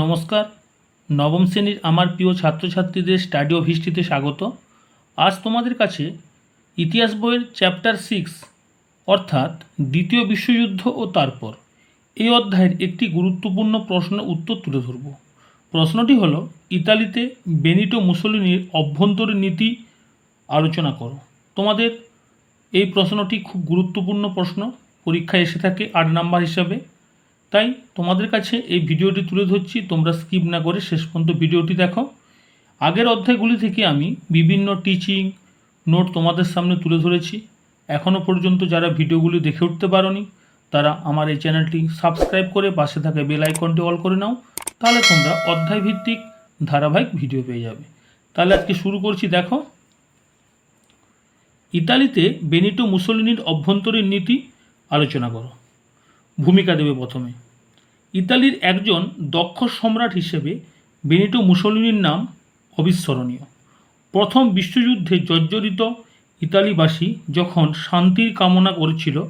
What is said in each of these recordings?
নমস্কার। নবম শ্রেণির আমার প্রিয় ছাত্রছাত্রীদের স্টাডি অফ হিস্ট্রিতে স্বাগত। আজ তোমাদের কাছে ইতিহাস বইয়ের চ্যাপ্টার সিক্স, অর্থাৎ দ্বিতীয় বিশ্বযুদ্ধ ও তারপর, এই অধ্যায়ের একটি গুরুত্বপূর্ণ প্রশ্নের উত্তর তুলে ধরব। প্রশ্নটি হলো, ইতালিতে বেনিটো মুসোলিনির অভ্যন্তরীণ নীতি আলোচনা করো। তোমাদের এই প্রশ্নটি খুব গুরুত্বপূর্ণ প্রশ্ন, পরীক্ষায় এসে থাকে আট নাম্বার হিসাবে। তাই তোমাদের কাছে এই ভিডিওটি তুলে ধরছি, তোমরা স্কিপ না করে শেষ পর্যন্ত ভিডিওটি দেখো। আগের অধ্যায়গুলি থেকে আমি বিভিন্ন টিচিং নোট তোমাদের সামনে তুলে ধরেছি। এখনও পর্যন্ত যারা ভিডিওগুলি দেখে উঠতে পারোনি, তারা আমার এই চ্যানেলটি সাবস্ক্রাইব করে পাশে থাকা বেল আইকনটি অল করে নাও, তাহলে তোমরা অধ্যায় ভিত্তিক ধারাবাহিক ভিডিও পেয়ে যাবে। তাহলে আজকে শুরু করছি, দেখো। ইতালিতে বেনিটো মুসোলিনির অভ্যন্তরীণ নীতি, আলোচনা করো। ভূমিকা দেবে প্রথমে। ইতালির একজন দক্ষ সম্রাট হিসেবে বেনিটো মুসোলিনির নাম অবিস্মরণীয়। প্রথম বিশ্বযুদ্ধে জর্জরিত ইতালিবাসী যখন শান্তির কামনা করেছিল,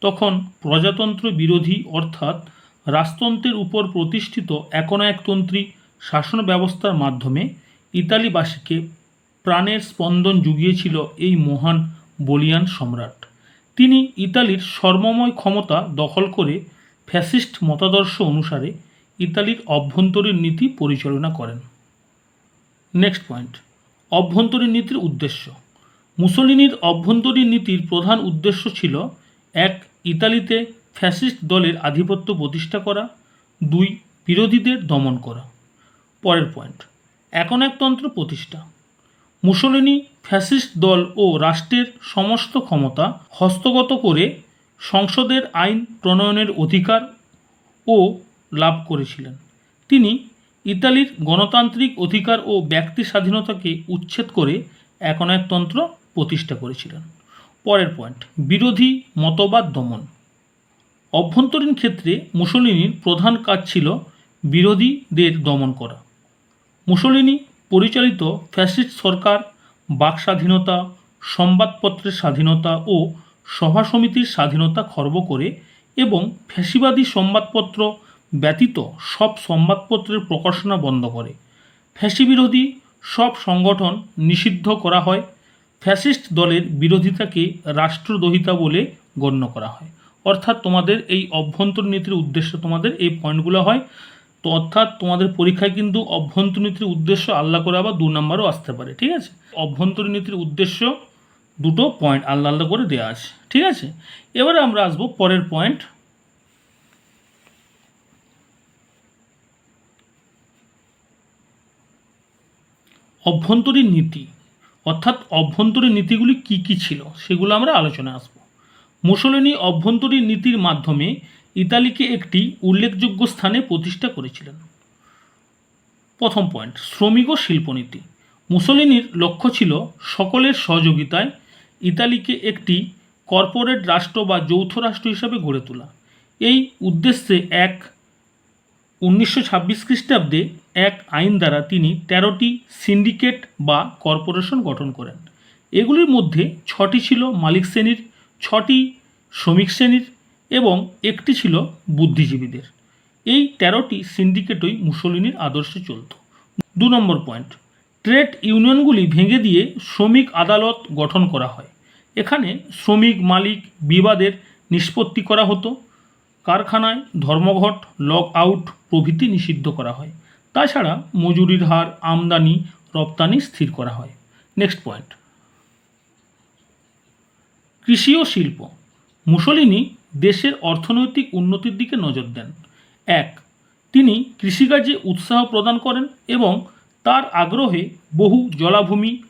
তখন প্রজাতন্ত্র বিরোধী অর্থাৎ রাজতন্ত্রের উপর প্রতিষ্ঠিত একনায়কতন্ত্রী শাসন ব্যবস্থার মাধ্যমে ইতালিবাসীকে প্রাণের স্পন্দন জুগিয়েছিল এই মহান বলিয়ান সম্রাট। তিনি ইতালির সর্বময় ক্ষমতা দখল করে ফ্যাসিস্ট মতাদর্শ অনুসারে ইতালির অভ্যন্তরীণ নীতি পরিচালনা করেন। নেক্সট পয়েন্ট অভ্যন্তরীণ নীতির উদ্দেশ্য। মুসলিনীর অভ্যন্তরীণ নীতির প্রধান উদ্দেশ্য ছিল, এক, ইতালিতে ফ্যাসিস্ট দলের আধিপত্য প্রতিষ্ঠা করা, দুই, বিরোধীদের দমন করা। পরের পয়েন্ট একনায়কতন্ত্র প্রতিষ্ঠা। মুসোলিনি, ফ্যাসিস্ট দল ও রাষ্ট্রের সমস্ত ক্ষমতা হস্তগত করে সংসদের আইন প্রণয়নের অধিকার ও লাভ করেছিলেন। তিনি ইতালির গণতান্ত্রিক অধিকার ও ব্যক্তি স্বাধীনতাকে উচ্ছেদ করে একনায়কতন্ত্র প্রতিষ্ঠা করেছিলেন। পরের পয়েন্ট, বিরোধী মতবাদ দমন। অভ্যন্তরীণ ক্ষেত্রে মুসোলিনির প্রধান কাজ ছিল বিরোধীদের দমন করা। মুসোলিনি পরিচালিত ফ্যাসিস্ট সরকার বাক স্বাধীনতা সংবাদপত্রের স্বাধীনতা ও সভা সমিতির স্বাধীনতা খর্ব করে এবং ফ্যাসিবাদী সংবাদপত্র ব্যতীত সব সংবাদপত্রের প্রকাশনা বন্ধ করে। ফ্যাসিবিরোধী সব সংগঠন নিষিদ্ধ করা হয়। ফ্যাসিস্ট দলের বিরোধিতাকে রাষ্ট্রদ্রোহিতা বলে গণ্য করা হয়। অর্থাৎ তোমাদের এই অভ্যন্তরীণ নীতির উদ্দেশ্য তোমাদের এই পয়েন্টগুলো হয়। তো অর্থাৎ তোমাদের পরীক্ষায় কিন্তু অভ্যন্তরীণ নীতির উদ্দেশ্য আল্লাহ করে আবার দু নম্বরও আসতে পারে, ঠিক আছে? অভ্যন্তরীণ নীতির উদ্দেশ্য দুটো পয়েন্ট আলাদা আলাদা করে দেওয়া আছে, ঠিক আছে? এবারে আমরা আসব পরের পয়েন্ট অভ্যন্তরীণ নীতি, অর্থাৎ অভ্যন্তরীণ নীতিগুলি কি কি ছিল সেগুলো আমরা আলোচনায় আসব। মুসলিনী অভ্যন্তরীণ নীতির মাধ্যমে ইতালিকে একটি উল্লেখযোগ্য স্থানে প্রতিষ্ঠা করেছিলেন। প্রথম পয়েন্ট, শ্রমিক ও শিল্পনীতি। মুসোলিনির লক্ষ্য ছিল সকলের সহযোগিতায় ইতালিকে একটি কর্পোরেট রাষ্ট্র বা যৌথ রাষ্ট্র হিসাবে গড়ে তোলা। এই উদ্দেশ্যে এক উনিশশো ছাব্বিশ খ্রিস্টাব্দে এক আইন দ্বারা তিনি তেরোটি সিন্ডিকেট বা কর্পোরেশন গঠন করেন। এগুলির মধ্যে ছটি ছিল মালিক শ্রেণির, ছটি শ্রমিক শ্রেণির এবং একটি ছিল বুদ্ধিজীবীদের। এই তেরোটি সিন্ডিকেটই মুসলিনীর আদর্শে চলত। দু নম্বর পয়েন্ট, ট্রেড ইউনিয়নগুলি ভেঙে দিয়ে শ্রমিক আদালত গঠন করা হয়। এখানে শ্রমিক মালিক বিবাদের নিষ্পত্তি করা হতো, কারখানায় ধর্মঘট লক আউট প্রভৃতি নিষিদ্ধ করা হয়। তাছাড়া মজুরির হার, আমদানি, রপ্তানি স্থির করা হয়। নেক্সট পয়েন্ট, কৃষি ও শিল্প, মুসোলিনি দেশের অর্থনৈতিক উন্নতির দিকে নজর দেন। এক, তিনি কৃষিকাজে উৎসাহ প্রদান করেন এবং তার আগ্রহে বহু জলাভূমি,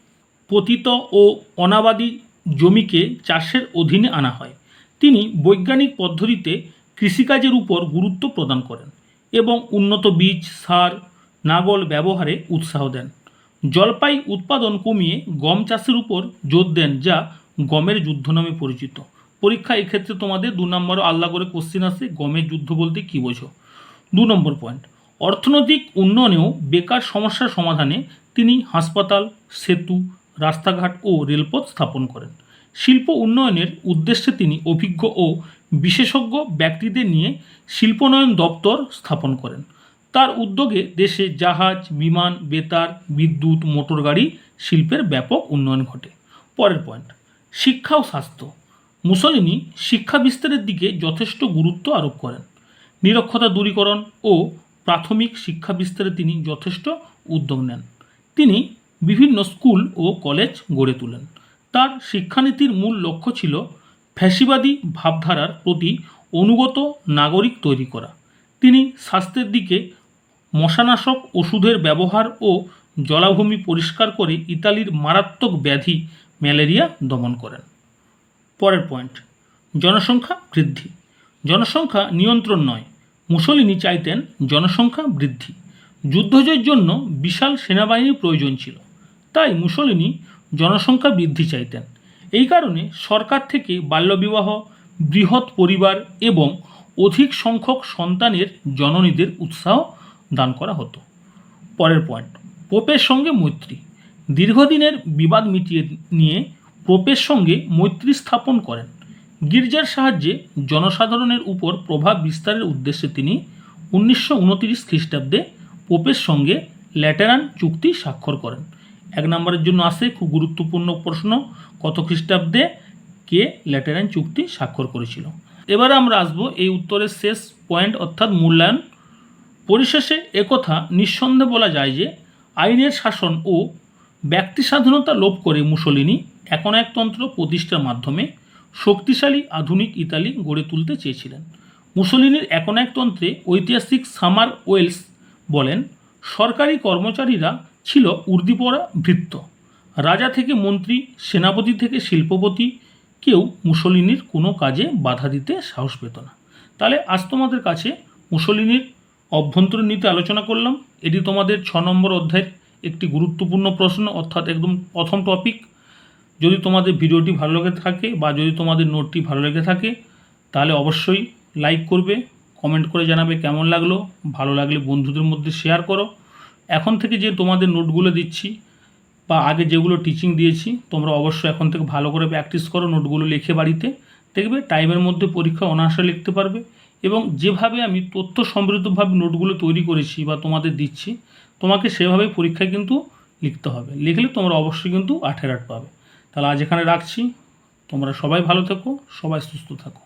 পতিত ও অনাবাদী জমিকে চাষের অধীনে আনা হয়। তিনি বৈজ্ঞানিক পদ্ধতিতে কৃষিকাজের উপর গুরুত্ব প্রদান করেন এবং উন্নত বীজ, সার, নাগল ব্যবহারে উৎসাহ দেন। জলপাই উৎপাদন কমিয়ে গম চাষের উপর জোর দেন যা গমের যুদ্ধ নামে পরিচিত। পরীক্ষা এক্ষেত্রে তোমাদের দু নম্বরও আল্লাহ করে কোশ্চিন আসে, গমের যুদ্ধ বলতে কী বোঝো? দু নম্বর পয়েন্ট অর্থনৈতিক উন্নয়নেও বেকার সমস্যার সমাধানে তিনি হাসপাতাল, সেতু, রাস্তাঘাট ও রেলপথ স্থাপন করেন। শিল্প উন্নয়নের উদ্দেশ্যে তিনি অভিজ্ঞ ও বিশেষজ্ঞ ব্যক্তিদের নিয়ে শিল্পোন্নয়ন দপ্তর স্থাপন করেন। তার উদ্যোগে দেশে জাহাজ, বিমান, বেতার, বিদ্যুৎ, মোটরগাড়ি শিল্পের ব্যাপক উন্নয়ন ঘটে। পরের পয়েন্ট শিক্ষা ও স্বাস্থ্য। মুসলিনি শিক্ষা বিস্তারের দিকে যথেষ্ট গুরুত্ব আরোপ করেন। নিরক্ষতা দূরীকরণ ও প্রাথমিক শিক্ষা বিস্তারে তিনি যথেষ্ট উদ্যোগ নেন। তিনি বিভিন্ন স্কুল ও কলেজ গড়ে তোলেন। তার শিক্ষানীতির মূল লক্ষ্য ছিল ফ্যাসিবাদী ভাবধারার প্রতি অনুগত নাগরিক তৈরি করা। তিনি স্বাস্থ্যের দিকে মশানাশক ওষুধের ব্যবহার ও জলাভূমি পরিষ্কার করে ইতালির মারাত্মক ব্যাধি ম্যালেরিয়া দমন করেন। পরের পয়েন্ট জনসংখ্যা বৃদ্ধি। জনসংখ্যা নিয়ন্ত্রণ নয়। মুসলিনি চাইতেন জনসংখ্যা বৃদ্ধি। যুদ্ধজয়ের জন্য বিশাল সেনাবাহিনীর প্রয়োজন ছিল। তাই মুসলিনি জনসংখ্যা বৃদ্ধি চাইতেন। এই কারণে সরকার থেকে বাল্যবিবাহ, বৃহৎ পরিবার এবং অধিক সংখ্যক সন্তানের জননীদের উৎসাহ দান করা হতো। পরের পয়েন্ট পোপের সঙ্গে মৈত্রী। দীর্ঘদিনের বিবাদ মিটিয়ে নিয়ে পোপের সঙ্গে মৈত্রী স্থাপন করেন। গির্জার সাহায্যে জনসাধারণের উপর প্রভাব বিস্তারের উদ্দেশ্যে তিনি উনিশশো উনতিরিশ খ্রিস্টাব্দে পোপের সঙ্গে ল্যাটেরান চুক্তি স্বাক্ষর করেন। এক নম্বরের জন্য আসে খুব গুরুত্বপূর্ণ প্রশ্ন, কত খ্রিস্টাব্দে কে ল্যাটেরান চুক্তি স্বাক্ষর করেছিল? এবারে আমরা আসব এই উত্তরের শেষ পয়েন্ট অর্থাৎ মূল্যায়ন। পরিশেষে একথা নিঃসন্দেহে বলা যায় যে, আইনের শাসন ও ব্যক্তি স্বাধীনতা লোপ করে মুসলিনি একনায়কতন্ত্র প্রতিষ্ঠার মাধ্যমে শক্তিশালী আধুনিক ইতালি গড়ে তুলতে চেয়েছিলেন। মুসলিনির একনায়কতন্ত্রে ঐতিহাসিক সামার ওয়েলস বলেন, সরকারি কর্মচারীরা ছিল উর্দিপরা ভৃত্য। রাজা থেকে মন্ত্রী, সেনাপতি থেকে শিল্পপতি, কেউ মুসলিনির কোনো কাজে বাধা দিতে সাহস পেত না। তাহলে আজ তোমাদের কাছে মুসলিনির অভ্যন্তরীণ নীতি আলোচনা করলাম। এটি তোমাদের ছ নম্বর অধ্যায়ের একটি গুরুত্বপূর্ণ প্রশ্ন, অর্থাৎ একদম প্রথম টপিক যদি তোমাদের ভিডিওটি ভালো লেগে থাকে বা যদি তোমাদের নোটটি ভালো লেগে থাকে, তাহলে অবশ্যই লাইক করবে, কমেন্ট করে জানাবে কেমন লাগল, ভালো লাগলে বন্ধুদের মধ্যে শেয়ার করো। এখন থেকে যে তোমাদের নোটগুলো দিচ্ছি বা আগে যেগুলো টিচিং দিয়েছি, তোমরা অবশ্যই এখন থেকে ভালো করে প্র্যাকটিস করো নোটগুলো লিখে বাড়িতে। দেখবে টাইমের মধ্যে পরীক্ষা অনায়াসে লিখতে পারবে এবং যেভাবে আমি তথ্য সমৃদ্ধভাবে নোটগুলো তৈরি করেছি বা তোমাদের দিচ্ছি, তোমাকে সেভাবেই পরীক্ষায় কিন্তু লিখতে হবে। লিখলে তোমরা অবশ্যই কিন্তু আঠের আট পাবে। তাহলে আজ এখানে রাখছি। তোমরা সবাই ভালো থেকো সবাই সুস্থ থাকো।